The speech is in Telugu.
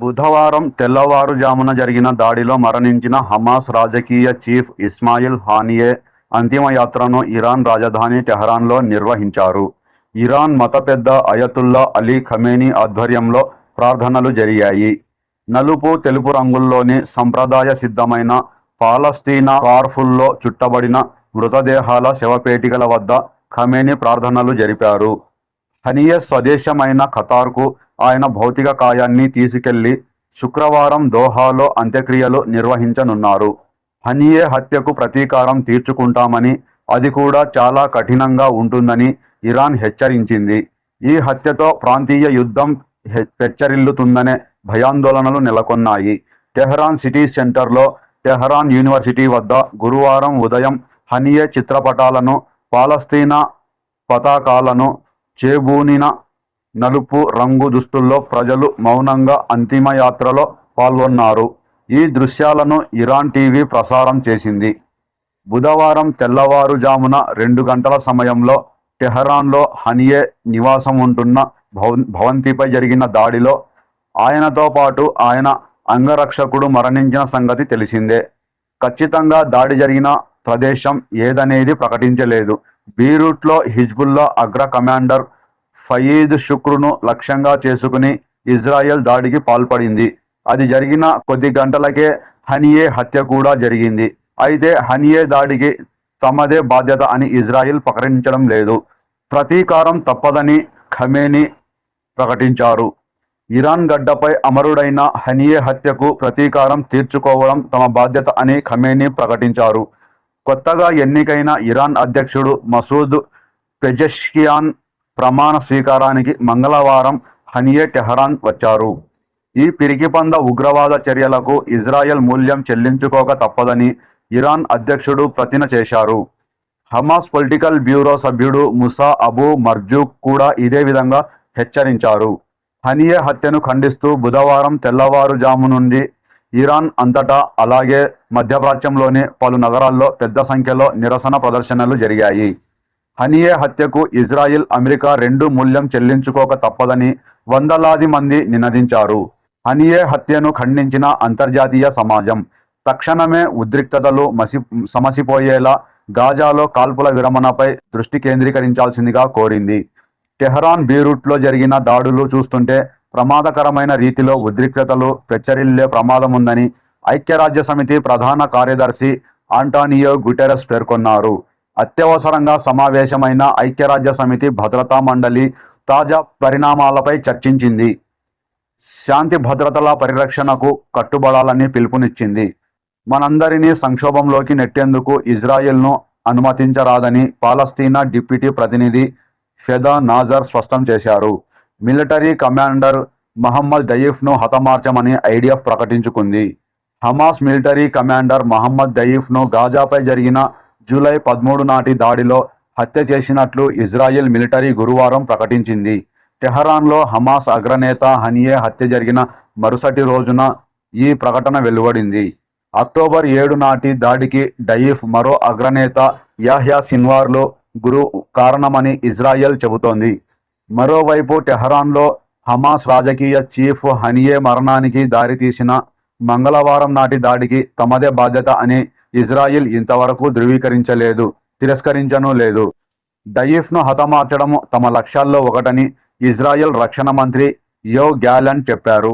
బుధవారం తెల్లవారుజామున జరిగిన దాడిలో మరణించిన హమాస్ రాజకీయ చీఫ్ ఇస్మాయిల్ హానియే అంతిమయాత్రను ఇరాన్ రాజధాని టెహరాన్లో నిర్వహించారు. ఇరాన్ మత పెద్ద అయతుల్లా అలీ ఖమేనీ ఆధ్వర్యంలో ప్రార్థనలు జరిగాయి. నలుపు తెలుపు రంగుల్లోని సంప్రదాయ సిద్ధమైన పాలస్తీనా కార్ఫుల్లో చుట్టబడిన మృతదేహాల శవపేటికల వద్ద ఖమేనీ ప్రార్థనలు జరిపారు. హనియే స్వదేశమైన ఖతార్కు ఆయన భౌతిక కాయాన్ని తీసుకెళ్ళి శుక్రవారం దోహాలో అంత్యక్రియలు నిర్వహించనున్నారు. హనియే హత్యకు ప్రతీకారం తీర్చుకుంటామని అది కూడా చాలా కఠినంగా ఉంటుందని ఇరాన్ హెచ్చరించింది. ఈ హత్యతో ప్రాంతీయ యుద్ధం హె- పెచ్చరిల్లుతుందనే భయాందోళనలు నెలకొన్నాయి. టెహరాన్ సిటీ సెంటర్లో టెహరాన్ యూనివర్సిటీ వద్ద గురువారం ఉదయం హనియే చిత్రపటాలను పాలస్తీనా పతాకాలను చేబూనిన నలుపు రంగు దుస్తుల్లో ప్రజలు మౌనంగా అంతిమయాత్రలో పాల్గొన్నారు. ఈ దృశ్యాలను ఇరాన్ టీవీ ప్రసారం చేసింది. బుధవారం తెల్లవారుజామున రెండు గంటల సమయంలో టెహరాన్లో హనియే నివాసం ఉంటున్న భవంతిపై జరిగిన దాడిలో ఆయనతో పాటు ఆయన అంగరక్షకుడు మరణించిన సంగతి తెలిసిందే. ఖచ్చితంగా దాడి జరిగిన ప్రదేశం ఏదనేది ప్రకటించలేదు. బీరూట్లో హిజ్బుల్లా అగ్ర కమాండర్ ఫయీద్ శుక్రును లక్ష్యంగా చేసుకుని ఇజ్రాయెల్ దాడికి పాల్పడింది. అది జరిగిన కొద్ది గంటలకే హనియే హత్య కూడా జరిగింది. అయితే హనియే దాడికి తమదే బాధ్యత అని ఇజ్రాయెల్ ప్రకటించడం లేదు. ప్రతీకారం తప్పదని ఖమేని ప్రకటించారు. ఇరాన్ గడ్డపై అమరుడైన హనియే హత్యకు ప్రతీకారం తీర్చుకోవడం తమ బాధ్యత అని ఖమేని ప్రకటించారు. కొత్తగా ఎన్నికైన ఇరాన్ అధ్యక్షుడు మసూద్ పెజెష్కియాన్ ప్రమాణ స్వీకారానికి మంగళవారం హనియే టెహరాన్ వచ్చారు. ఈ పిరికిపంద ఉగ్రవాద చర్యలకు ఇజ్రాయెల్ మూల్యం చెల్లించుకోక తప్పదని ఇరాన్ అధ్యక్షుడు ప్రతిన చేశారు. హమాస్ పొలిటికల్ బ్యూరో సభ్యుడు ముసా అబూ మర్జూక్ కూడా ఇదే విధంగా హెచ్చరించారు. హనియే హత్యను ఖండిస్తూ బుధవారం తెల్లవారుజాము నుండి ఇరాన్ అంతటా అలాగే మధ్యప్రాచ్యంలోని పలు నగరాల్లో పెద్ద సంఖ్యలో నిరసన ప్రదర్శనలు జరిగాయి. హనియే హత్యకు ఇజ్రాయిల్ అమెరికా రెండు మూల్యం చెల్లించుకోక తప్పదని వందలాది మంది నినదించారు. హనియే హత్యను ఖండించిన అంతర్జాతీయ సమాజం తక్షణమే ఉద్రిక్తతలు మసి సమసిపోయేలా గాజాలో కాల్పుల విరమణపై దృష్టి కేంద్రీకరించాల్సిందిగా కోరింది. టెహరాన్ బీరూట్లో జరిగిన దాడులు చూస్తుంటే ప్రమాదకరమైన రీతిలో ఉద్రిక్తతలు ప్రచరిల్లే ప్రమాదముందని ఐక్యరాజ్య సమితి ప్రధాన కార్యదర్శి ఆంటానియో గుటెరస్ పేర్కొన్నారు. అత్యవసరంగా సమావేశమైన ఐక్యరాజ్య సమితి భద్రతా మండలి తాజా పరిణామాలపై చర్చించింది. శాంతి భద్రతల పరిరక్షణకు కట్టుబడాలని పిలుపునిచ్చింది. మనందరినీ సంక్షోభంలోకి నెట్టేందుకు ఇజ్రాయెల్ను అనుమతించరాదని పాలస్తీనా డిప్యూటీ ప్రతినిధి ఫెదా నాజర్ స్పష్టం చేశారు. మిలిటరీ కమాండర్ మహమ్మద్ దయీఫ్ను హతమార్చమని ఐడిఎఫ్ ప్రకటించుకుంది. హమాస్ మిలిటరీ కమాండర్ మహమ్మద్ దయీఫ్ను గాజాపై జరిగిన జూలై పదమూడు నాటి దాడిలో హత్య చేసినట్లు ఇజ్రాయెల్ మిలిటరీ గురువారం ప్రకటించింది. టెహరాన్లో హమాస్ అగ్రనేత హనియే హత్య జరిగిన మరుసటి రోజున ఈ ప్రకటన వెలువడింది. అక్టోబర్ ఏడు నాటి దాడికి డయీఫ్ మరో అగ్రనేత యాహ్యా సిన్వార్లో గురు కారణమని ఇజ్రాయెల్ చెబుతోంది. మరోవైపు టెహరాన్లో హమాస్ రాజకీయ చీఫ్ హనియే మరణానికి దారితీసిన మంగళవారం నాటి దాడికి తమదే బాధ్యత అని ఇజ్రాయిల్ ఇంతవరకు ధృవీకరించలేదు తిరస్కరించను లేదు. డయీఫ్ను హతమార్చడం తమ లక్ష్యాల్లో ఒకటని ఇజ్రాయెల్ రక్షణ మంత్రి యో గ్యాలన్ చెప్పారు.